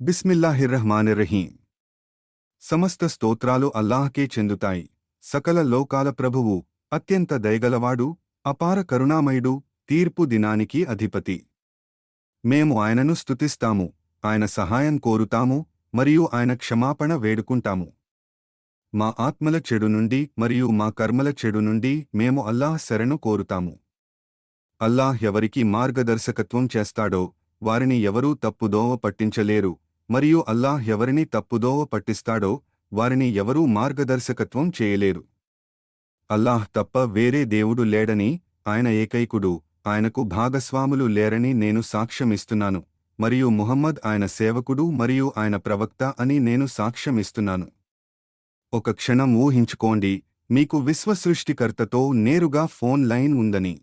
బిస్మిల్లాహిర్రహ్మానిర్రహీం. సమస్త స్తోత్రాలు అల్లాహకే చెందుతాయి. సకల లోకాల ప్రభువు అత్యంత దయగలవాడు అపార కరుణామయుడు తీర్పు దినానికి అధిపతి. మేము ఆయనను స్తుతిస్తాము ఆయన సహాయం కోరుతాము మరియు ఆయన క్షమాపణ వేడుకుంటాము. మా ఆత్మల చెడు నుండి మరియు మా కర్మల చెడు నుండి మేము అల్లాహ్ శరణు కోరుతాము. అల్లాహ్ ఎవరికి మార్గదర్శకత్వం చేస్తాడో వారిని ఎవరూ తప్పుదోవ పట్టించలేరు మరియు అల్లాహ్ ఎవరిని తప్పుదోవ పట్టిస్తాడో వారిని ఎవరూ మార్గదర్శకత్వం చేయలేరు అల్లాహ్ తప్ప వేరే దేవుడు లేడని ఆయన ఏకైకుడు ఆయనకు భాగస్వాములు లేరని నేను సాక్ష్యమిస్తున్నాను మరియు ముహమ్మద్ ఆయన సేవకుడు మరియు ఆయన ప్రవక్త అని నేను సాక్ష్యమిస్తున్నాను. ఒక క్షణం ఊహించుకోండి మీకు విశ్వసృష్టికర్తతో నేరుగా ఫోన్ లైన్ ఉందని.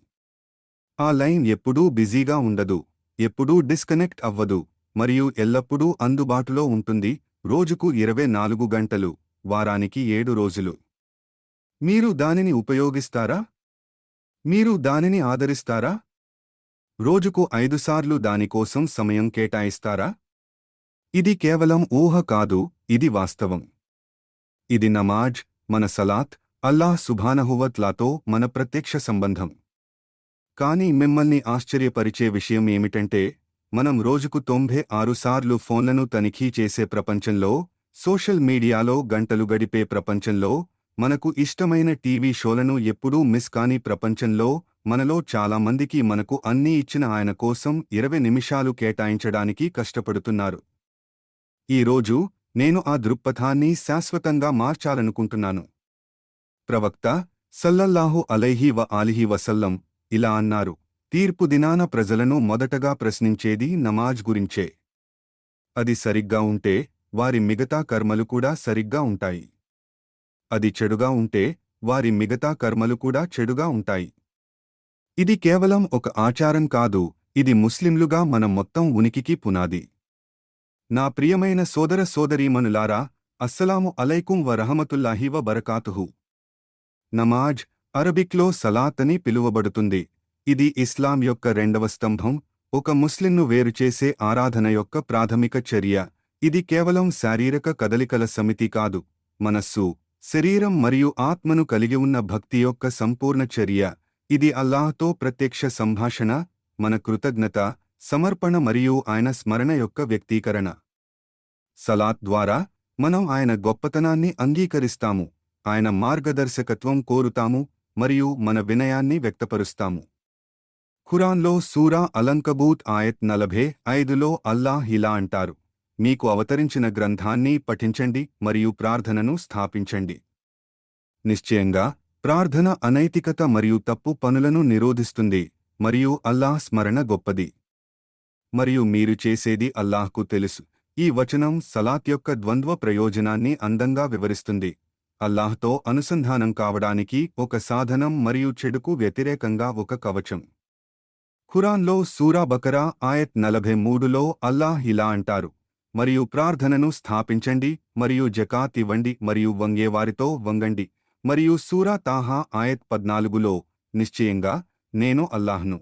ఆ లైన్ ఎప్పుడూ బిజీగా ఉండదు ఎప్పుడూ డిస్కనెక్ట్ అవ్వదు మరియు ఎల్లప్పుడూ అందుబాటులో ఉంటుంది. రోజుకు ఇరవై నాలుగు గంటలు వారానికి ఏడు రోజులు. మీరు దానిని ఉపయోగిస్తారా? మీరు దానిని ఆదరిస్తారా? రోజుకు ఐదుసార్లు దానికోసం సమయం కేటాయిస్తారా? ఇది కేవలం ఊహ కాదు ఇది వాస్తవం. ఇది నమాజ్ మన సలాత్ అల్లాహ్ సుభానహువత్లాతో మన ప్రత్యక్ష సంబంధం. కానీ మిమ్మల్ని ఆశ్చర్యపరిచే విషయం ఏమిటంటే మనం రోజుకు తొంభై ఆరు సార్లు ఫోన్లను తనిఖీ చేసే ప్రపంచంలో సోషల్ మీడియాలో గంటలు గడిపే ప్రపంచంలో మనకు ఇష్టమైన టీవీ షోలను ఎప్పుడూ మిస్ కాని ప్రపంచంలో మనలో చాలా మందికి మనకు అన్నీ ఇచ్చిన ఆయన కోసం ఇరవై నిమిషాలు కేటాయించడానికి కష్టపడుతున్నారు. ఈరోజు నేను ఆ దృక్పథాన్ని శాశ్వతంగా మార్చాలనుకుంటున్నాను. ప్రవక్త సల్లల్లాహు అలైహి వ ఆలిహి వసల్లం ఇలా అన్నారు. తీర్పు దినాన ప్రజలను మొదటగా ప్రశ్నించేది నమాజ్ గురించే. అది సరిగ్గా ఉంటే వారి మిగతా కర్మలు కూడా సరిగ్గా ఉంటాయి. అది చెడుగా ఉంటే వారి మిగతా కర్మలు కూడా చెడుగా ఉంటాయి. ఇది కేవలం ఒక ఆచారం కాదు ఇది ముస్లింలుగా మన మొత్తం ఉనికికి పునాది. నా ప్రియమైన సోదర సోదరీమనులారా అస్సలాము అలైకుం వ వ బరకాతుహు నమాజ్ అరబిక్లో సలాత్ అని పిలువబడుతుంది. ఇది ఇస్లాం యొక్క రెండవ స్తంభం ఒక ముస్లింను వేరుచేసే ఆరాధన యొక్క ప్రాథమిక చర్య. ఇది కేవలం శారీరక కదలికల సమితి కాదు మనస్సు శరీరం మరియు ఆత్మను కలిగి ఉన్న భక్తి యొక్క సంపూర్ణ చర్య. ఇది అల్లాహ్తో ప్రత్యక్ష సంభాషణ మన కృతజ్ఞత సమర్పణ మరియు ఆయన స్మరణ యొక్క వ్యక్తీకరణ. సలాత్ ద్వారా మనం ఆయన గొప్పతనాన్ని అంగీకరిస్తాము ఆయన మార్గదర్శకత్వం కోరుతాము మరియు మన వినయాన్ని వ్యక్తపరుస్తాము. ఖురాన్లో సూరా అలంకబూత్ ఆయత్ నలభే ఐదులో అల్లాహ్ ఇలా అంటారు. మీకు అవతరించిన గ్రంథాన్ని పఠించండి మరియు ప్రార్థనను స్థాపించండి. నిశ్చయంగా ప్రార్థన అనైతికత మరియు తప్పు పనులను నిరోధిస్తుంది మరియు అల్లాహ్ స్మరణ గొప్పది. మరియు మీరు చేసేది అల్లాహ్కు తెలుసు. ఈ వచనం సలాత్ యొక్క ద్వంద్వ ప్రయోజనాన్ని అందంగా వివరిస్తుంది. అల్లాహ్తో అనుసంధానం కావడానికి ఒక సాధనం మరియు చెడుకు వ్యతిరేకంగా ఒక కవచం. ఖురాన్లో సూరా బకరా ఆయత్ నలభై మూడులో అల్లాహ్ ఇలా అంటారు. మరియు ప్రార్థనను స్థాపించండి మరియు జకాత్ ఇవ్వండి మరియు వంగేవారితో వంగండి. మరియు సూరా తాహా ఆయత్ పద్నాలుగులో నిశ్చయంగా నేను అల్లాహ్ను.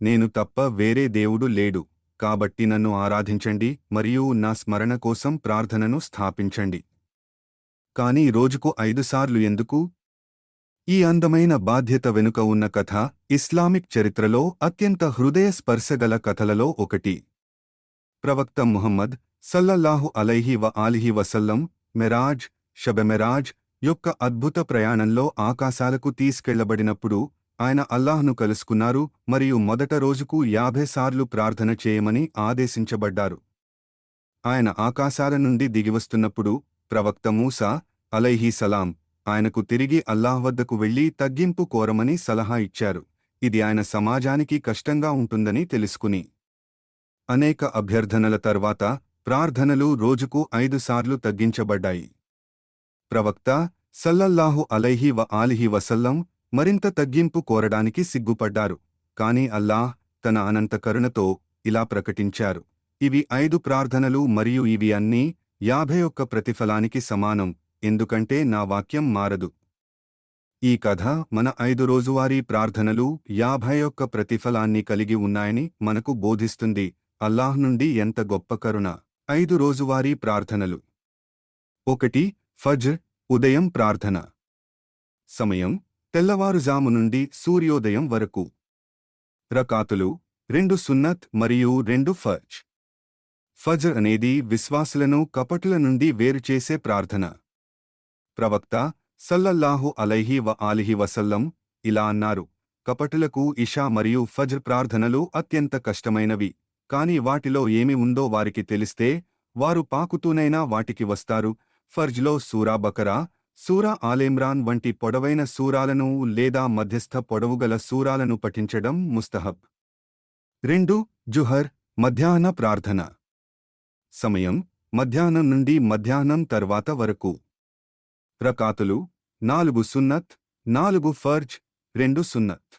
నేను తప్ప వేరే దేవుడు లేడు. కాబట్టి నన్ను ఆరాధించండి మరియు నా స్మరణ కోసం ప్రార్థనను స్థాపించండి. కాని రోజుకు ఐదుసార్లు ఎందుకు? ఈ అందమైన బాధ్యత వెనుక ఉన్న కథ ఇస్లామిక్ చరిత్రలో అత్యంత హృదయ స్పర్శగల కథలలో ఒకటి. ప్రవక్త ముహమ్మద్ సల్లల్లాహు అలైహి వ ఆలిహి వసల్లం మెరాజ్ షబెమెరాజ్ యొక్క అద్భుత ప్రయాణంలో ఆకాశాలకు తీసుకెళ్ళబడినప్పుడు ఆయన అల్లాహ్ను కలుసుకున్నారు మరియు మొదట రోజుకు యాభై సార్లు ప్రార్థన చేయమని ఆదేశించబడ్డారు. ఆయన ఆకాశాల నుండి దిగివస్తున్నప్పుడు ప్రవక్త మూసా అలైహీ సలాం ఆయనకు తిరిగి అల్లాహ్ వద్దకు వెళ్ళి తగ్గింపు కోరమని సలహా ఇచ్చారు. ఇది ఆయన సమాజానికి కష్టంగా ఉంటుందని తెలుసుకుని. అనేక అభ్యర్థనల తర్వాత ప్రార్థనలు రోజుకు ఐదుసార్లు తగ్గించబడ్డాయి. ప్రవక్త సల్లల్లాహు అలైహి వ ఆలిహి వసల్లం మరింత తగ్గింపు కోరడానికి సిగ్గుపడ్డారు. కాని అల్లాహ్ తన అనంత కరుణతో ఇలా ప్రకటించారు. ఇవి ఐదు ప్రార్థనలు మరియు ఇవి అన్నీ యాభై ఒక్క ప్రతిఫలానికి సమానం. ఎందుకంటే నా వాక్యం మారదు. ఈ కథ మన ఐదు రోజువారీ ప్రార్థనలు యాభై ఒక్క ప్రతిఫలాన్ని కలిగి ఉన్నాయని మనకు బోధిస్తుంది. అల్లాహ్ నుండి ఎంత గొప్ప కరుణ. ఐదు రోజువారీ ప్రార్థనలు. ఒకటి ఫజ్ర్ ఉదయం ప్రార్థన. సమయం తెల్లవారుజాము నుండి సూర్యోదయం వరకు. రకాతులు రెండు సున్నత్ మరియు రెండు ఫజ్ ఫజ్ అనేది విశ్వాసులను కపటుల నుండి వేరుచేసే ప్రార్థన. ప్రవక్త సల్లల్లాహు అలైహి వ ఆలిహి వసల్లం ఇలా అన్నారు కపటులకు ఇషా మరియు ఫజ్ర్ ప్రార్థనలు అత్యంత కష్టమైనవి. కాని వాటిలో ఏమి ఉందో వారికి తెలిస్తే వారు పాకుతూనైనా వాటికి వస్తారు. ఫర్జ్లో సూరా బకరా సూరా ఆలేమ్రాన్ వంటి పొడవైన సూరాలను లేదా మధ్యస్థ పొడవుగల సూరాలను పఠించడం ముస్తహబ్. రెండు జుహర్ మధ్యాహ్న ప్రార్థన. సమయం మధ్యాహ్నం నుండి మధ్యాహ్నం తర్వాత వరకు. రకాతులు నాలుగు సున్నత్ నాలుగు ఫర్జ్ రెండు సున్నత్.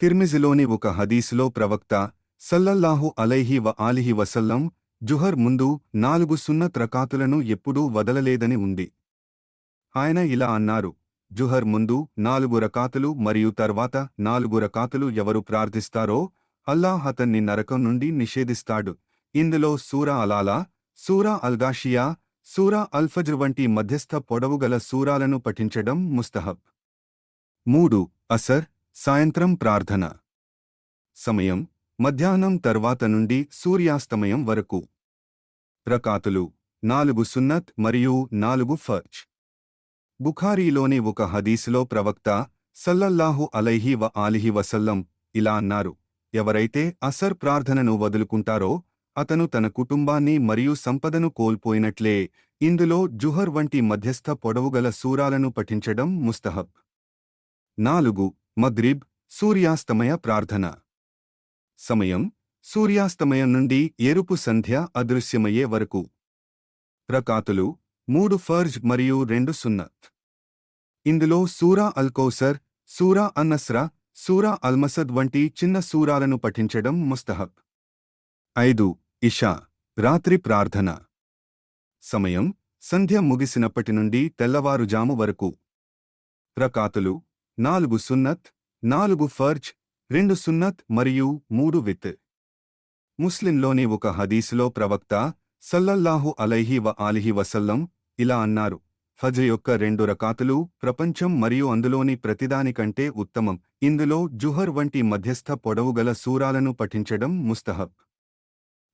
తిర్మిజిలోని ఒక హదీసులో ప్రవక్త సల్లల్లాహు అలైహి వ ఆలిహి వసల్లం జుహర్ ముందు నాలుగు సున్నత్ రకాతులను ఎప్పుడూ వదలలేదని ఉంది. ఆయన ఇలా అన్నారు జుహర్ ముందు నాలుగు రకాతులు మరియు తర్వాత నాలుగు రకాతులు ఎవరు ప్రార్థిస్తారో అల్లాహ్ అతన్ని నరకం నుండి నిషేధిస్తాడు. ఇందులో సూరా అలాలా సూరా అల్గాషియా సూరా అల్ఫజ్ర్ వంటి మధ్యస్థ పొడవుగల సూరాలను పఠించడం ముస్తహబ్. మూడు అసర్ సాయంత్రం ప్రార్థన. సమయం మధ్యాహ్నం తర్వాత నుండి సూర్యాస్తమయం వరకు. రకాతులు నాలుగు సున్నత్ మరియు నాలుగు ఫర్జ్ బుఖారీలోని ఒక హదీసులో ప్రవక్త సల్లల్లాహు అలైహి వ ఆలిహి వసల్లం ఇలా అన్నారు ఎవరైతే అసర్ ప్రార్థనను వదులుకుంటారో అతను తన కుటుంబాన్ని మరియు సంపదను కోల్పోయినట్లే. ఇందులో జుహర్ వంటి మధ్యస్థ పొడవుగల సూరాలను పఠించడం ముస్తహబ్. నాలుగు మగ్రిబ్ సూర్యాస్తమయ ప్రార్థన. సమయం సూర్యాస్తమయం నుండి ఎరుపు సంధ్య అదృశ్యమయ్యే వరకు. రకాతులు మూడు ఫర్జ్ మరియు రెండు సున్నత్. ఇందులో సూరా అల్కౌసర్ సూరా అన్నస్రా సూరా అల్మసద్ వంటి చిన్న సూరాలను పఠించడం ముస్తహబ్. ఐదు ఇషా రాత్రి ప్రార్థన. సమయం సంధ్య ముగిసినప్పటి నుండి తెల్లవారుజాము వరకు. రకాతులు నాలుగు సున్నత్ నాలుగు ఫర్జ్ రెండు సున్నత్ మరియు మూడు విత్. ముస్లింలోని ఒక హదీసులో ప్రవక్త సల్లల్లాహు అలైహి వ ఆలిహి వసల్లం ఇలా అన్నారు ఫజ్ యొక్క రెండు రకాతులు ప్రపంచం మరియు అందులోని ప్రతిదానికంటే ఉత్తమం. ఇందులో జుహర్ వంటి మధ్యస్థ పొడవుగల సూరాలను పఠించడం ముస్తహబ్.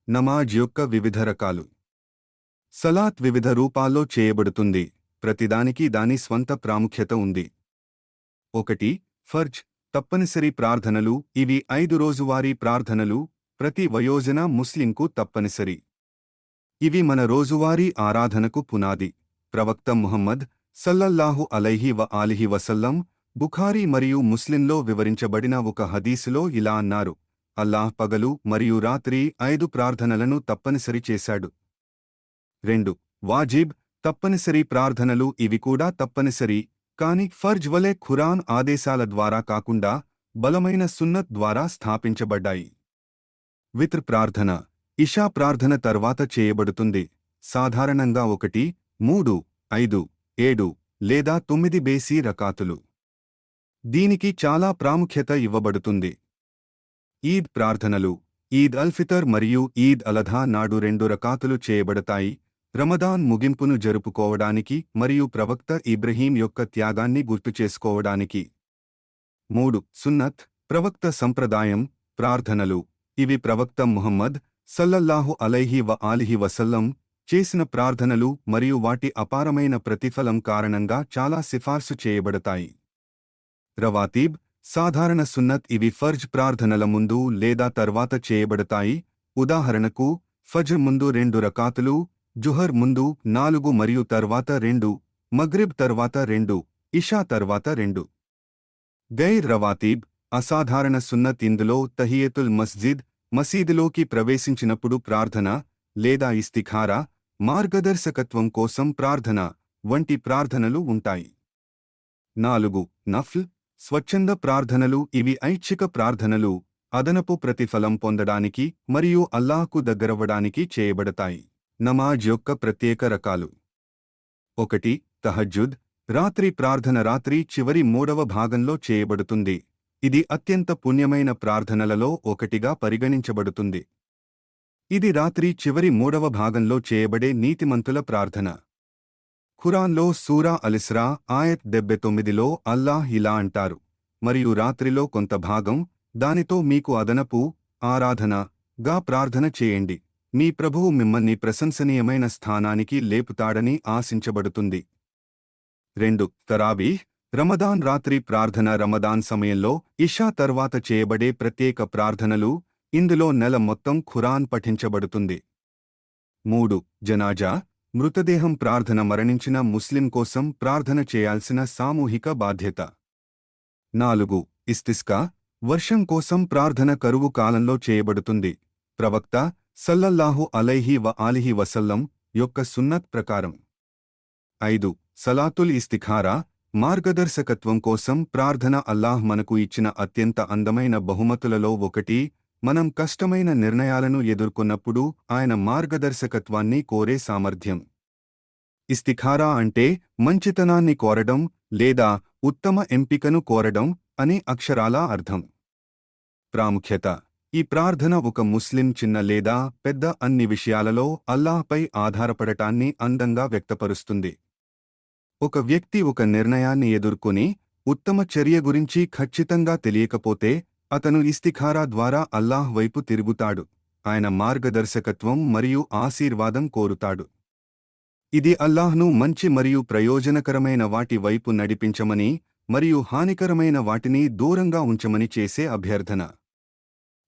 నమాజ్ యొక్క వివిధ రకాలు. సలాత్ వివిధ రూపాల్లో చేయబడుతుంది. ప్రతిదానికి దాని స్వంత ప్రాముఖ్యత ఉంది. ఒకటి ఫర్జ్ తప్పనిసరి ప్రార్థనలు. ఇవి ఐదు రోజువారీ ప్రార్థనలు. ప్రతి వయోజన ముస్లింకు తప్పనిసరి. ఇవి మన రోజువారీ ఆరాధనకు పునాది. ప్రవక్త ముహమ్మద్ సల్లల్లాహు అలైహి వ ఆలిహి వసల్లం బుఖారీ మరియు ముస్లింలో వివరించబడిన ఒక హదీసులో ఇలా అన్నారు. అల్లాహ్ పగలు మరియు రాత్రి ఐదు ప్రార్థనలను తప్పనిసరి చేశాడు. రెండు వాజిబ్ తప్పనిసరి ప్రార్థనలు ఇవి కూడా తప్పనిసరి కాని ఫర్జ్ వలె ఖురాన్ ఆదేశాల ద్వారా కాకుండా బలమైన సున్నత్ ద్వారా స్థాపించబడ్డాయి. విత్ర్ ప్రార్థన ఇషా ప్రార్థన తర్వాత చేయబడుతుంది. సాధారణంగా ఒకటి మూడు ఐదు ఏడు లేదా తొమ్మిది బేసీ రకాతులు. దీనికి చాలా ప్రాముఖ్యత ఇవ్వబడుతుంది. ఈద్ ప్రార్థనలు. ఈద్ అల్ ఫితర్ మరియు ఈద్ అలధా నాడు రెండు రకాతులు చేయబడతాయి. రమదాన్ ముగింపును జరుపుకోవడానికి మరియు ప్రవక్త ఇబ్రహీం యొక్క త్యాగాన్ని గుర్తుచేసుకోవడానికి మూడు సున్నత్ ప్రవక్త సంప్రదాయం ప్రార్థనలు. ఇవి ప్రవక్త ముహమ్మద్ సల్లల్లాహు అలైహి వ ఆలిహి వసల్లం చేసిన ప్రార్థనలు మరియు వాటి అపారమైన ప్రతిఫలం కారణంగా చాలా సిఫార్సు చేయబడతాయి. రవాతీబ్ సాధారణ సున్నత్ ఇవి ఫర్జ్ ప్రార్థనల ముందు లేదా తర్వాత చేయబడతాయి. ఉదాహరణకు ఫజ్ ముందు రెండు రకాతులు జుహర్ ముందు నాలుగు మరియు తర్వాత రెండు మగ్రిబ్ తర్వాత రెండు ఇషా తర్వాత రెండు. గైర్ రవాతీబ్ అసాధారణ సున్నత్ ఇందులో తహియతుల్ మస్జిద్ మసీదులోకి ప్రవేశించినప్పుడు ప్రార్థన లేదా ఇస్తిఖారా మార్గదర్శకత్వం కోసం ప్రార్థన వంటి ప్రార్థనలు ఉంటాయి. నాలుగు నఫ్ల్ స్వచ్ఛంద ప్రార్థనలు ఇవి ఐచ్ఛిక ప్రార్థనలు అదనపు ప్రతిఫలం పొందడానికి మరియు అల్లాహకు దగ్గరవ్వడానికి చేయబడతాయి. నమాజ్ యొక్క ప్రత్యేక రకాలు. ఒకటి తహజ్జుద్ రాత్రి ప్రార్థన రాత్రి చివరి మూడవ భాగంలో చేయబడుతుంది. ఇది అత్యంత పుణ్యమైన ప్రార్థనలలో ఒకటిగా పరిగణించబడుతుంది. ఇది రాత్రి చివరి మూడవ భాగంలో చేయబడే నీతిమంతుల ప్రార్థన. ఖురాన్లో సూరా అలిస్రా ఆయత్ డెబ్బె తొమ్మిదిలో అల్లాహ్ ఇలా అంటారు. మరియు రాత్రిలో కొంత భాగం దానితో మీకు అదనపు ఆరాధన గా ప్రార్థన చేయండి. మీ ప్రభువు మిమ్మల్ని ప్రశంసనీయమైన స్థానానికి లేపుతాడని ఆశించబడుతుంది. రెండు తరాబీ రమదాన్ రాత్రి ప్రార్థన రమదాన్ సమయంలో ఇషా తర్వాత చేయబడే ప్రత్యేక ప్రార్థనలు ఇందులో నెల మొత్తం ఖురాన్ పఠించబడుతుంది. మూడు జనాజా మృతదేహం ప్రార్థన మరణించిన ముస్లిం కోసం ప్రార్థన చేయాల్సిన సామూహిక బాధ్యత. నాలుగు ఇస్తిస్కా వర్షం కోసం ప్రార్థన కరువు కాలంలో చేయబడుతుంది. ప్రవక్త సల్లల్లాహు అలైహి వ ఆలిహి వసల్లం యొక్క సున్నత్ ప్రకారం. ఐదు సలాతుల్ ఇస్తిఖారా మార్గదర్శకత్వం కోసం ప్రార్థన అల్లాహ్ మనకు ఇచ్చిన అత్యంత అందమైన బహుమతులలో ఒకటి మనం కష్టమైన నిర్ణయాలను ఎదుర్కొన్నప్పుడు ఆయన మార్గదర్శకత్వాన్ని కోరే సామర్థ్యం. ఇస్తిఖారా అంటే మంచితనాన్ని కోరడం లేదా ఉత్తమ ఎంపికను కోరడం అని అక్షరాలా అర్థం. ప్రాముఖ్యత. ఈ ప్రార్థన ఒక ముస్లిం చిన్న లేదా పెద్ద అన్ని విషయాలలో అల్లాహ్పై ఆధారపడటాన్ని అందంగా వ్యక్తపరుస్తుంది. ఒక వ్యక్తి ఒక నిర్ణయాన్ని ఎదుర్కొని ఉత్తమ చర్య గురించి ఖచ్చితంగా తెలియకపోతే అతను ఇస్తిఖారా ద్వారా అల్లాహ్ వైపు తిరుగుతాడు. ఆయన మార్గదర్శకత్వం మరియు ఆశీర్వాదం కోరుతాడు. ఇది అల్లాహ్ను మంచి మరియు ప్రయోజనకరమైన వాటి వైపు నడిపించమని మరియు హానికరమైన వాటిని దూరంగా ఉంచమని చేసే అభ్యర్థన.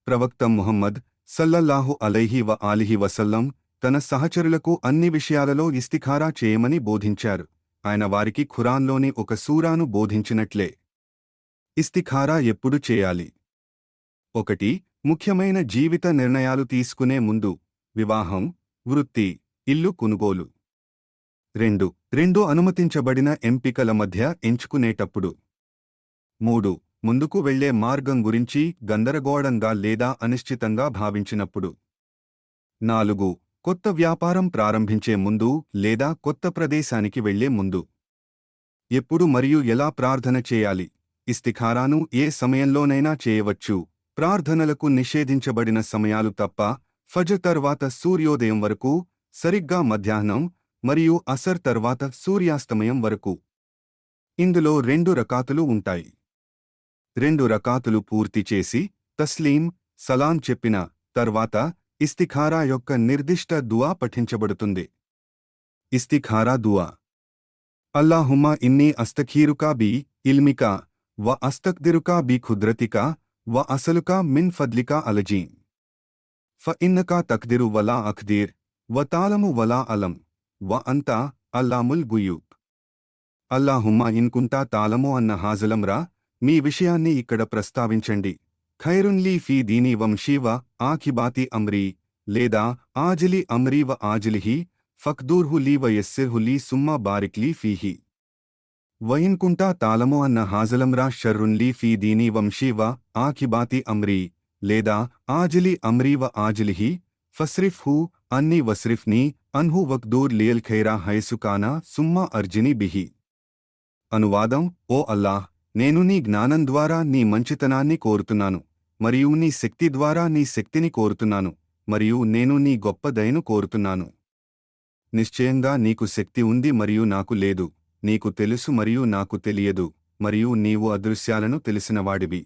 ప్రవక్త ముహమ్మద్ సల్లల్లాహు అలైహి వ ఆలిహి వసల్లం తన సహచరులకు అన్ని విషయాలలో ఇస్తిఖారా చేయమని బోధించారు. ఆయన వారికి ఖురాన్లోని ఒక సూరాను బోధించినట్లే. ఇస్తిఖారా ఎప్పుడు చేయాలి? ఒకటి ముఖ్యమైన జీవిత నిర్ణయాలు తీసుకునే ముందు వివాహం వృత్తి ఇల్లు కొనుగోలు. రెండు రెండు అనుమతించబడిన ఎంపికల మధ్య ఎంచుకునేటప్పుడు. మూడు ముందుకు వెళ్ళే మార్గం గురించి గందరగోళంగా లేదా అనిశ్చితంగా భావించినప్పుడు. నాలుగు కొత్త వ్యాపారం ప్రారంభించే ముందు లేదా కొత్త ప్రదేశానికి వెళ్ళే ముందు. ఎప్పుడు మరియు ఎలా ప్రార్థన చేయాలి? ఇస్తిఖారాను ఏ సమయంలోనైనా చేయవచ్చు. ప్రార్థనలకు నిషేధించబడిన సమయాలు తప్ప ఫజ తర్వాత సూర్యోదయం వరకు సరిగ్గా మధ్యాహ్నం మరియు అసర్ తర్వాత సూర్యాస్తమయం వరకు. ఇందులో రెండు రకాతులు ఉంటాయి. రెండు రకాతులు పూర్తి చేసి తస్లీం సలాం చెప్పిన తర్వాత ఇస్తిఖారా యొక్క నిర్దిష్ట దువా పఠించబడుతుంది. ఇస్తిఖారా దువా. అల్లాహుమా ఇన్ని అస్తఖీరుకా బి ఇల్మికా వ అస్తక్దిరుకా బి ఖుద్రతికా వ అసలుకా మిన్ ఫద్లికా అలజీ ఫ ఇన్నకా తక్దిరు వలా అఖ్దీర్ వ తాలము వలా అలం వ అంతా అల్లాముల్ గుయూబ్ అల్లాహుమ్మా ఇన్కుంటా తాళము అన్న హాజలంరా మీ విషయాన్ని ఇక్కడ ప్రస్తావించండి. ఖైరున్లీ ఫీ దీని వంశీవ ఆఖిబాతి అమ్రీ లేదా ఆజిలి అమ్రీవ వ ఆజిలిహి ఫక్దూర్హు లీ వ యస్సిర్హు సుమ్మా బారిక్లీ ఫీహి. వయిన్కుంటా తాళము అన్న హాజలంరా షర్రున్లీ ఫీ దీని వంశీవ ఆఖిబాతి అమ్రీ. లేదా ఆజిలి అమ్రీ వ ఆజిలిహి ఫస్రిఫ్ హూ అన్ని వస్రిఫ్ని అన్హు వక్దూర్ లియల్ ఖైరా హైసుకానా సుమ్మా అర్జిని బిహి. అనువాదం ఓ అల్లాహ్ నేను నీ జ్ఞానం ద్వారా నీ మంచితనాన్ని కోరుతున్నాను మరియు నీ శక్తి ద్వారా నీ శక్తిని కోరుతున్నాను మరియు నేను నీ గొప్ప దయను కోరుతున్నాను. నిశ్చయంగా నీకు శక్తి ఉంది మరియు నాకు లేదు. నీకు తెలుసు మరియు నాకు తెలియదు మరియు నీవు అదృశ్యాలను తెలిసినవాడివి.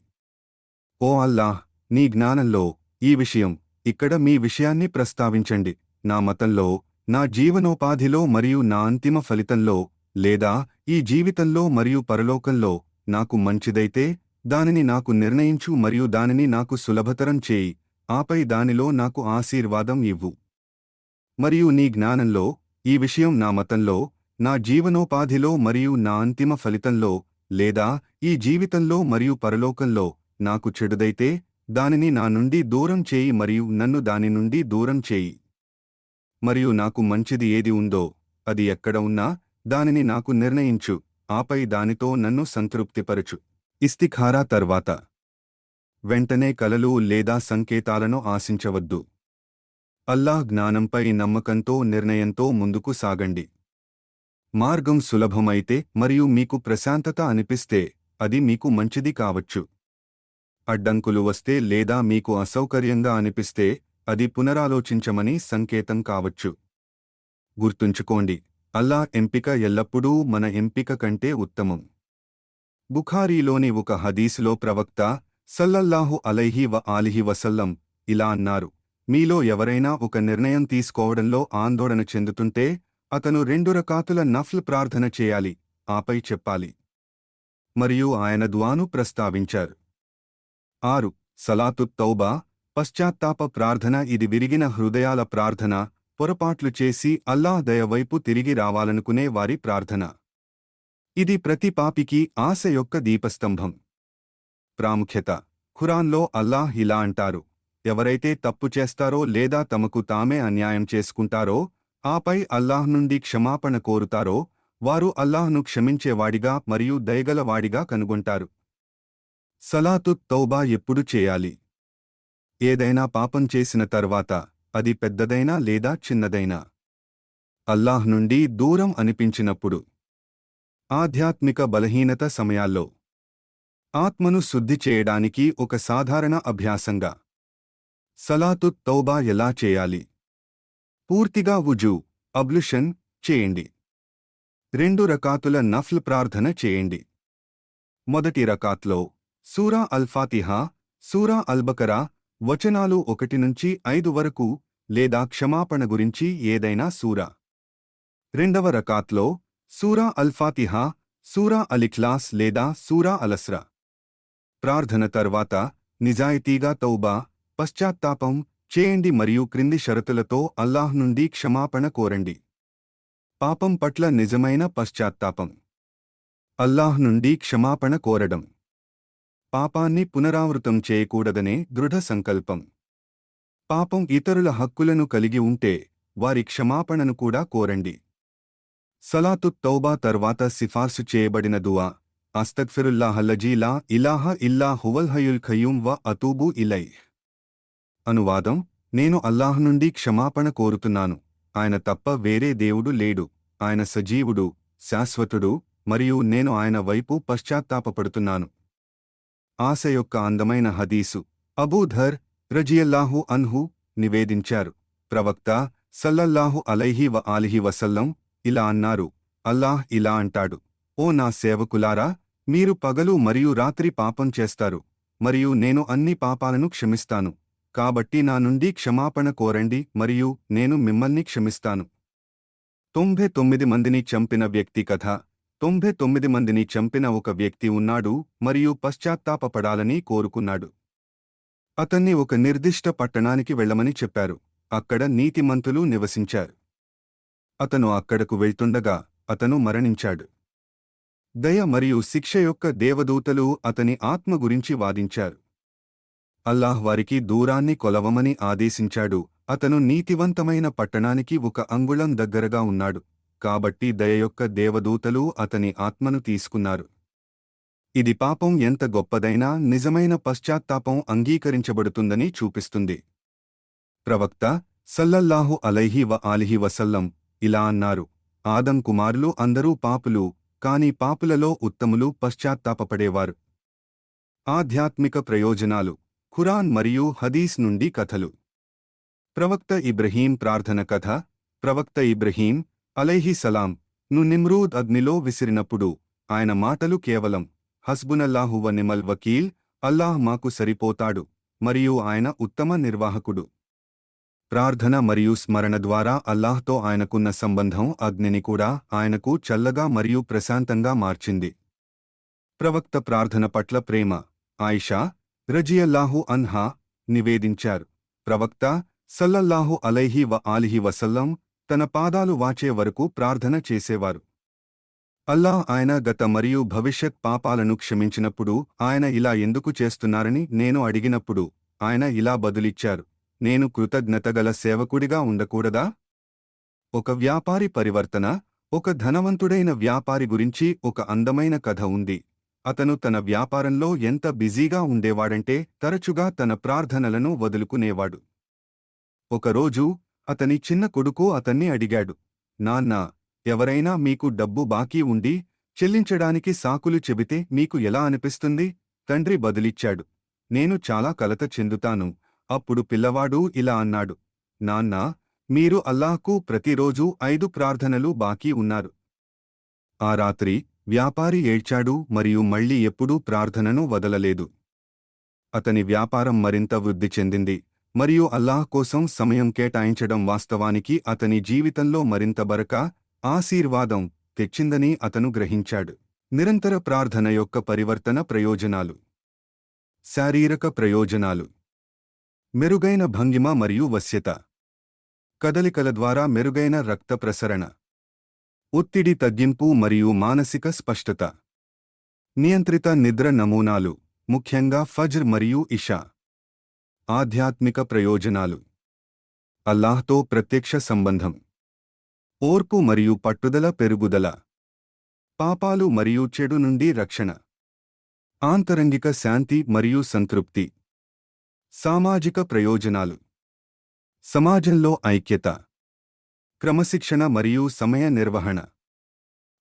ఓ అల్లాహ్ నీ జ్ఞానంలో ఈ విషయం ఇక్కడ మీ విషయాన్ని ప్రస్తావించండి. నా మతంలో నా జీవనోపాధిలో మరియు నా అంతిమ ఫలితంలో లేదా ఈ జీవితంలో మరియు పరలోకంలో నాకు మంచిదైతే దానిని నాకు నిర్ణయించు మరియు దానిని నాకు సులభతరం చేయి ఆపై దానిలో నాకు ఆశీర్వాదం ఇవ్వు. మరియు నీ జ్ఞానంలో ఈ విషయం నా మతంలో నా జీవనోపాధిలో మరియు నా అంతిమ ఫలితంలో లేదా ఈ జీవితంలో మరియు పరలోకంలో నాకు చెడుదైతే దానిని నా నుండి దూరం చేయి మరియు నన్ను దాని నుండి దూరం చేయి. మరియు నాకు మంచిది ఏది ఉందో అది ఎక్కడ ఉన్నా దానిని నాకు నిర్ణయించు ఆపై దానితో నన్ను సంతృప్తిపరచు. ఇస్తిఖారా తర్వాత. వెంటనే కలలు లేదా సంకేతాలను ఆశించవద్దు. అల్లాహ్ జ్ఞానంపై నమ్మకంతో నిర్ణయంతో ముందుకు సాగండి. మార్గం సులభమైతే మరియు మీకు ప్రశాంతత అనిపిస్తే అది మీకు మంచిది కావచ్చు. అడ్డంకులు వస్తే లేదా మీకు అసౌకర్యంగా అనిపిస్తే అది పునరాలోచించమని సంకేతం కావచ్చు. గుర్తుంచుకోండి అల్లా ఎంపిక ఎల్లప్పుడూ మన ఎంపిక కంటే ఉత్తమం. బుఖారీలోని ఒక హదీసులో ప్రవక్త సల్లల్లాహు అలైహి వ ఆలిహి వసల్లం ఇలా అన్నారు మీలో ఎవరైనా ఒక నిర్ణయం తీసుకోవడంలో ఆందోళన చెందుతుంటే అతను రెండు రకాతుల నఫ్ల్ ప్రార్థన చేయాలి ఆపై చెప్పాలి. మరియు ఆయన దువాను ప్రస్తావించారు. ఆరు సలాతు తౌబా పశ్చాత్తాప ప్రార్థన ఇది విరిగిన హృదయాల ప్రార్థన పొరపాట్లు చేసి అల్లాహ్ దయవైపు తిరిగి రావాలనుకునే వారి ప్రార్థన. ఇది ప్రతి పాపికి ఆశ యొక్క దీపస్తంభం. ప్రాముఖ్యత ఖురాన్లో అల్లాహ్ ఇలా అంటారు ఎవరైతే తప్పు చేస్తారో లేదా తమకు తామే అన్యాయం చేసుకుంటారో ఆపై అల్లాహ్ నుండి క్షమాపణ కోరుతారో వారు అల్లాహ్ను క్షమించేవాడిగా మరియు దయగలవాడిగా కనుగొంటారు. సలాతు తౌబా ఎప్పుడు చేయాలి? ఏదైనా పాపం చేసిన తర్వాత అది పెద్దదైనా లేదా చిన్నదైనా? అల్లాహ్ నుండి దూరం అనిపించినప్పుడు? ఆధ్యాత్మిక బలహీనత సమయాల్లో? ఆత్మను శుద్ధి చేయడానికి ఒక సాధారణ అభ్యాసంగా? సలాతు తౌబా ఎలా చేయాలి? పూర్తిగా వుజు అబ్లుషన్ చేయండి. రెండు రకాతుల నఫ్ల్ ప్రార్థన చేయండి. మొదటి రకాత్లో సూరా అల్ఫాతిహా సూరా అల్బకరా వచనాలు ఒకటి నుంచి ఐదు వరకు లేదా క్షమాపణ గురించి ఏదైనా సూరా. రెండవ రకాత్లో సూరా అల్ఫాతిహా సూరా అలిఖ్లాస్ లేదా సూరా అలస్రా ప్రార్థన తర్వాత నిజాయితీగా తౌబా పశ్చాత్తాపం చేయండి మరియు క్రింది షరతులతో అల్లాహ్ నుండి క్షమాపణ కోరండి. పాపం పట్ల నిజమైన పశ్చాత్తాపం. అల్లాహ్ నుండి క్షమాపణ కోరడం. పాపాన్ని పునరావృతం చేయకూడదనే దృఢ సంకల్పం. పాపం ఇతరుల హక్కులను కలిగి ఉంటే వారి క్షమాపణను కూడా కోరండి. సలాతు తౌబా తర్వాత సిఫార్సు చేయబడిన దువా అస్తగ్ఫిరుల్లాహల్లజీలా ఇలాహ ఇల్లా హువల్ హయుల్ ఖయూం వ అతూబు ఇలై అనువాదం నేను అల్లాహ్ నుండి క్షమాపణ కోరుతున్నాను. ఆయన తప్ప వేరే దేవుడు లేడు. ఆయన సజీవుడు శాశ్వతుడు మరియు నేను ఆయన వైపు పశ్చాత్తాపపడుతున్నాను. ఆశ యొక్క అందమైన హదీసు. అబూధర్ రజియల్లాహు అన్హు నివేదించారు. ప్రవక్త సల్లల్లాహు అలైహి వ ఆలిహి వసల్లం ఇలా అన్నారు అల్లాహ్ ఇలా అంటాడు ఓ నా సేవకులారా మీరు పగలు మరియు రాత్రి పాపం చేస్తారు మరియు నేను అన్ని పాపాలను క్షమిస్తాను. కాబట్టి నా నుండి క్షమాపణ కోరండి మరియు నేను మిమ్మల్ని క్షమిస్తాను. తొంభై తొమ్మిది మందిని చంపిన వ్యక్తి కథ. తొంభై తొమ్మిది మందిని చంపిన ఒక వ్యక్తి ఉన్నాడు మరియు పశ్చాత్తాపపడాలని కోరుకున్నాడు. అతన్ని ఒక నిర్దిష్ట పట్టణానికి వెళ్ళమని చెప్పారు. అక్కడ నీతిమంతులు నివసించారు. అతను అక్కడకు వెళ్తుండగా అతను మరణించాడు. దయ మరియు శిక్ష యొక్క దేవదూతలు అతని ఆత్మ గురించి వాదించారు. అల్లాహ్ వారికి దూరాన్ని కొలవమని ఆదేశించాడు. అతను నీతివంతమైన పట్టణానికి ఒక అంగుళం దగ్గరగా ఉన్నాడు. కాబట్టి దయ యొక్క దేవదూతలు అతని ఆత్మను తీసుకున్నారు. ఇది పాపం ఎంత గొప్పదైనా నిజమైన పశ్చాత్తాపం అంగీకరించబడుతుందని చూపిస్తుంది. ప్రవక్త సల్లల్లాహు అలైహి వ ఆలిహి వసల్లం ఇలా అన్నారు. ఆదం కుమారులు అందరూ పాపులు కాని పాపులలో ఉత్తములు పశ్చాత్తాపపడేవారు. ఆధ్యాత్మిక ప్రయోజనాలు. ఖురాన్ మరియు హదీస్ నుండి కథలు. ప్రవక్త ఇబ్రహీం ప్రార్థన కథ ప్రవక్త ఇబ్రహీం అలైహి సలాం ను నిమ్రూద్ అగ్నిలో విసిరినప్పుడు ఆయన మాటలు కేవలం హస్బునల్లాహువ నిమల్ వకీల్ అల్లాహ్ మాకు సరిపోతాడు మరియు ఆయన ఉత్తమ నిర్వాహకుడు. ప్రార్థన మరియు స్మరణ ద్వారా అల్లాహ్తో ఆయనకున్న సంబంధం అగ్నిని కూడా ఆయనకు చల్లగా మరియు ప్రశాంతంగా మార్చింది. ప్రవక్త ప్రార్థన పట్ల ప్రేమ ఆయిషా రజియల్లాహు అన్హా నివేదించారు. ప్రవక్త సల్లల్లాహు అలైహి వ ఆలిహి వసల్లం తన పాదాలు వాచే వరకు ప్రార్థన చేసేవారు. అల్లాహ్ ఆయన గత మరియు భవిష్యత్ పాపాలను క్షమించినప్పుడు ఆయన ఇలా ఎందుకు చేస్తున్నారని నేను అడిగినప్పుడు ఆయన ఇలా బదులిచ్చారు. నేను కృతజ్ఞతగల సేవకుడిగా ఉండకూడదా? ఒక వ్యాపారి పరివర్తన ఒక ధనవంతుడైన వ్యాపారి గురించి ఒక అందమైన కథ ఉంది. అతను తన వ్యాపారంలో ఎంత బిజీగా ఉండేవాడంటే తరచుగా తన ప్రార్థనలను వదులుకునేవాడు. ఒకరోజు అతని చిన్న కొడుకు అతన్ని అడిగాడు నాన్నా ఎవరైనా మీకు డబ్బు బాకీ ఉండి చెల్లించడానికి సాకులు చెబితే మీకు ఎలా అనిపిస్తుంది? తండ్రి బదులిచ్చాడు నేను చాలా కలత చెందుతాను అప్పుడు పిల్లవాడు ఇలా అన్నాడు నాన్నా మీరు అల్లాహ్కు ప్రతిరోజూ ఐదు ప్రార్థనలు బాకీ ఉన్నారు. ఆ రాత్రి వ్యాపారి ఏడ్చాడు మరియు మళ్ళీ ఎప్పుడూ ప్రార్థనను వదలలేదు. అతని వ్యాపారం మరింత వృద్ధి చెందింది మరియు అల్లాహ్ కోసం సమయం కేటాయించడం వాస్తవానికి అతని జీవితంలో మరింత బరక ఆశీర్వాదం తెచ్చిందని అతను గ్రహించాడు. నిరంతర ప్రార్థన యొక్క పరివర్తన ప్రయోజనాలు. శారీరక ప్రయోజనాలు. మెరుగైన భంగిమ మరియు వశ్యత. కదలికల ద్వారా మెరుగైన రక్త ప్రసరణ. ఒత్తిడి తగ్గింపు మరియు మానసిక స్పష్టత. నియంత్రిత నిద్ర నమూనాలు ముఖ్యంగా ఫజ్ర్ మరియు ఇషా. ఆధ్యాత్మిక ప్రయోజనాలు. అల్లాహ్తో ప్రత్యక్ష సంబంధం. ఓర్పు మరియు పట్టుదల పెరుగుదల. పాపాలు మరియు చెడు నుండి రక్షణ. ఆంతరంగిక శాంతి మరియు సంతృప్తి. సామాజిక ప్రయోజనాలు. సమాజంలో ఐక్యత. క్రమశిక్షణ మరియు సమయ నిర్వహణ.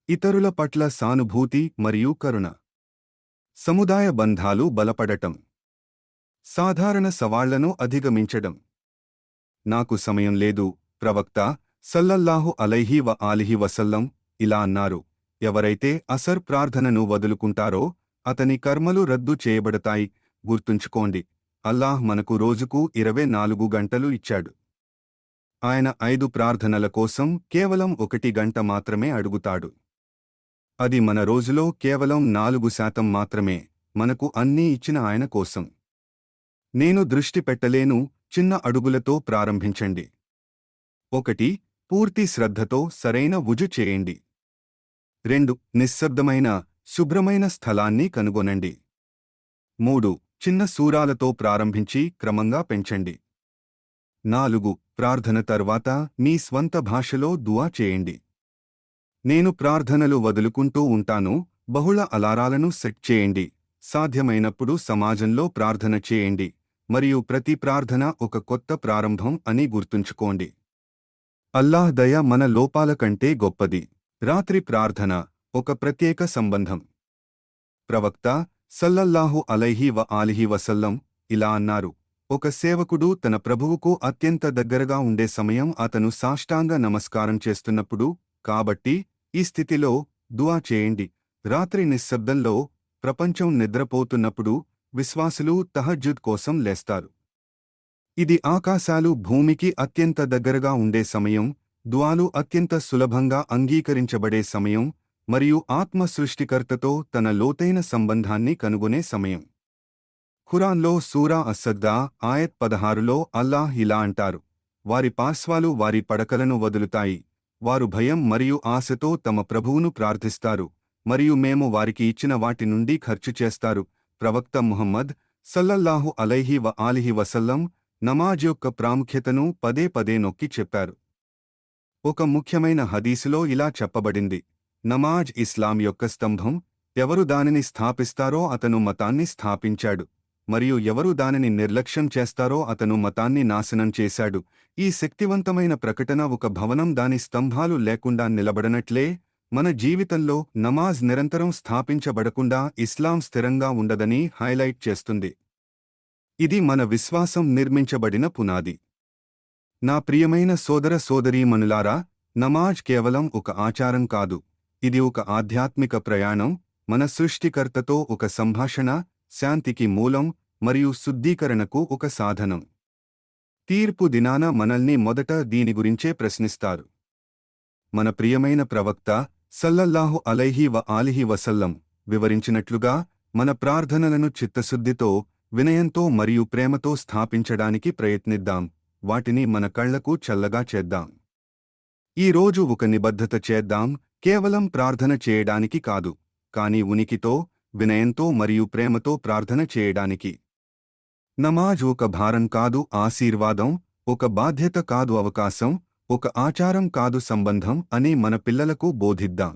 ఇతరుల పట్ల సానుభూతి మరియు కరుణ. సముదాయ బంధాలు బలపడటం. సాధారణ సవాళ్ళను అధిగమించడం. నాకు సమయం లేదు ప్రవక్త సల్లల్లాహు అలైహి వ ఆలిహి వసల్లం ఇలా అన్నారు. ఎవరైతే అసర్ ప్రార్థనను వదులుకుంటారో అతని కర్మలు రద్దు చేయబడతాయి. గుర్తుంచుకోండి అల్లాహ్ మనకు రోజుకు ఇరవై నాలుగు గంటలు ఇచ్చాడు. ఆయన ఐదు ప్రార్థనల కోసం కేవలం ఒకటి గంట మాత్రమే అడుగుతాడు. అది మన రోజులో కేవలం నాలుగు శాతం మాత్రమే మనకు అన్నీ ఇచ్చిన ఆయన కోసం. నేను దృష్టి పెట్టలేను చిన్న అడుగులతో ప్రారంభించండి. ఒకటి పూర్తి శ్రద్ధతో సరైన వుజు చేయండి. రెండు నిశ్శబ్దమైన శుభ్రమైన స్థలాన్ని కనుగొనండి. మూడు చిన్న సూరాలతో ప్రారంభించి క్రమంగా పెంచండి. నాలుగు ప్రార్థన తర్వాత మీ స్వంత భాషలో దువా చేయండి. నేను ప్రార్థనలు వదులుకుంటూ ఉంటాను బహుళ అలారాలను సెట్ చేయండి. సాధ్యమైనప్పుడు సమాజంలో ప్రార్థన చేయండి మరియు ప్రతి ప్రార్థన ఒక కొత్త ప్రారంభం అని గుర్తుంచుకోండి. అల్లాహ్ దయ మన లోపాల కంటే గొప్పది. రాత్రి ప్రార్థన ఒక ప్రత్యేక సంబంధం. ప్రవక్త సల్లల్లాహు అలైహి వ ఆలిహి వసల్లం ఇలా అన్నారు. ఒక సేవకుడు తన ప్రభువుకు అత్యంత దగ్గరగా ఉండే సమయం అతను సాష్టాంగ నమస్కారం చేస్తున్నప్పుడు కాబట్టి ఈ స్థితిలో దువా చేయండి. రాత్రి నిశ్శబ్దంలో ప్రపంచం నిద్రపోతున్నప్పుడు విశ్వాసులు తహజ్జుద్ కోసం లేస్తారు. ఇది ఆకాశాలు భూమికి అత్యంత దగ్గరగా ఉండే సమయం దువాలు అత్యంత సులభంగా అంగీకరించబడే సమయం మరియు ఆత్మ సృష్టికర్తతో తన లోతైన సంబంధాన్ని కనుగొనే సమయం. ఖురాన్లో సూరా అసద్దా ఆయత్ పదహారులో అల్లాహ్ ఇలా అంటారు. వారి పార్శ్వాలు వారి పడకలను వదులుతాయి. వారు భయం మరియు ఆశతో తమ ప్రభువును ప్రార్థిస్తారు. మరియు మేము వారికి ఇచ్చిన వాటి నుండి ఖర్చు చేస్తారు. ప్రవక్త ముహమ్మద్ సల్లల్లాహు అలైహి వ ఆలిహి వసల్లం నమాజ్ యొక్క ప్రాముఖ్యతను పదే పదే నొక్కి చెప్పారు. ఒక ముఖ్యమైన హదీసులో ఇలా చెప్పబడింది. నమాజ్ ఇస్లాం యొక్క స్తంభం ఎవరు దానిని స్థాపిస్తారో అతను మతాన్ని స్థాపించాడు. మరియు ఎవరు దానిని నిర్లక్ష్యం చేస్తారో అతను మతాన్ని నాశనం చేశాడు. ఈ శక్తివంతమైన ప్రకటన ఒక భవనం దాని స్తంభాలు లేకుండా నిలబడనట్లే మన జీవితంలో నమాజ్ నిరంతరం స్థాపించబడకుండా ఇస్లాం స్థిరంగా ఉండదని హైలైట్ చేస్తుంది. ఇది మన విశ్వాసం నిర్మించబడిన పునాది. నా ప్రియమైన సోదర సోదరీమణులారా నమాజ్ కేవలం ఒక ఆచారం కాదు. ఇది ఒక ఆధ్యాత్మిక ప్రయాణం మన సృష్టికర్తతో ఒక సంభాషణ శాంతికి మూలం మరియు శుద్ధీకరణకు ఒక సాధనం. తీర్పు దినాన మనల్ని మొదట దీని గురించే ప్రశ్నిస్తారు. మన ప్రియమైన ప్రవక్త సల్లల్లాహు అలైహి వ ఆలిహి వసల్లం వివరించినట్లుగా మన ప్రార్థనలను చిత్తశుద్ధితో వినయంతో మరియు ప్రేమతో స్థాపించడానికి ప్రయత్నిద్దాం. వాటిని మన కళ్ళకు చల్లగా చేద్దాం. ఈ రోజు ఒక నిబద్ధత చేద్దాం. కేవలం ప్రార్థన చేయడానికి కాదు. కాని ఉనికితో వినయంతో మరియు ప్రేమతో ప్రార్థన చేయడానికి. నమాజ్ ఒక భారం కాదు ఆశీర్వాదం ఒక బాధ్యత కాదు అవకాశం ఒక ఆచారం కాదు సంబంధం అని మన పిల్లలకు బోధిద్దాం.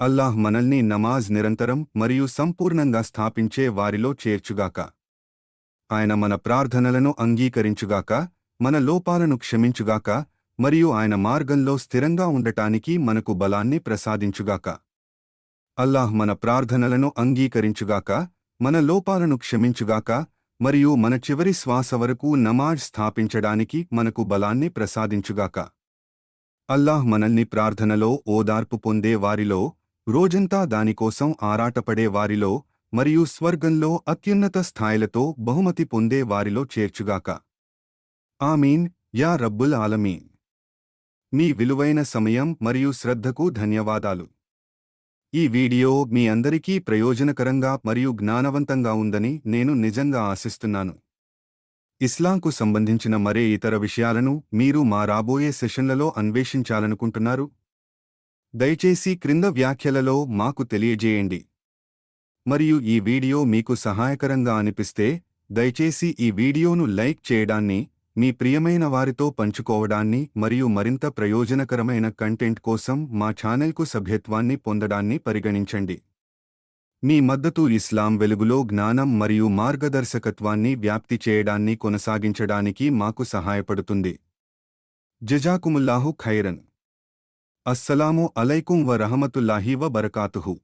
అల్లాహ్ మనల్ని నమాజ్ నిరంతరం మరియు సంపూర్ణంగా స్థాపించే వారిలో చేర్చుగాక. ఆయన మన ప్రార్థనలను అంగీకరించుగాక మన లోపాలను క్షమించుగాక మరియు ఆయన మార్గంలో స్థిరంగా ఉండటానికి మనకు బలాన్ని ప్రసాదించుగాక. అల్లాహ్ మన ప్రార్థనలను అంగీకరించుగాక మన లోపాలను క్షమించుగాక మరియు మన చివరి శ్వాస వరకు నమాజ్ స్థాపించడానికి మనకు బలాన్ని ప్రసాదించుగాక. అల్లాహ్ మనల్ని ప్రార్థనలో ఓదార్పు పొందే వారిలో రోజంతా దానికోసం ఆరాటపడే వారిలో మరియు స్వర్గంలో అత్యున్నత స్థాయిలతో బహుమతి పొందే వారిలో చేర్చుగాక. ఆమీన్. యా రబ్బుల్ ఆలమీన్. మీ విలువైన సమయం మరియు శ్రద్ధకు ధన్యవాదాలు. ఈ వీడియో మీ అందరికీ ప్రయోజనకరంగా మరియు జ్ఞానవంతంగా ఉందని నేను నిజంగా ఆశిస్తున్నాను. ఇస్లాంకు సంబంధించిన మరే ఇతర విషయాలను మీరు మా రాబోయే సెషన్లలో అన్వేషించాలనుకుంటున్నారు? దయచేసి క్రింద వ్యాఖ్యలలో మాకు తెలియజేయండి. మరియు ఈ వీడియో మీకు సహాయకరంగా అనిపిస్తే దయచేసి ఈ వీడియోను లైక్ చేయడాన్ని మీ ప్రియమైన వారితో పంచుకోవడాన్ని మరియు మరింత ప్రయోజనకరమైన కంటెంట్ కోసం మా ఛానల్కు సభ్యత్వాన్ని పొందడాన్ని పరిగణించండి. మీ మద్దతు ఇస్లాం వెలుగులో జ్ఞానం మరియు మార్గదర్శకత్వాన్ని వ్యాప్తి చేయడాన్ని కొనసాగించడానికి మాకు సహాయపడుతుంది. జజాకుముల్లాహు ఖైరన్. అస్సలాము అలైకుం వ రహమతుల్లాహి వ బరకాతుహు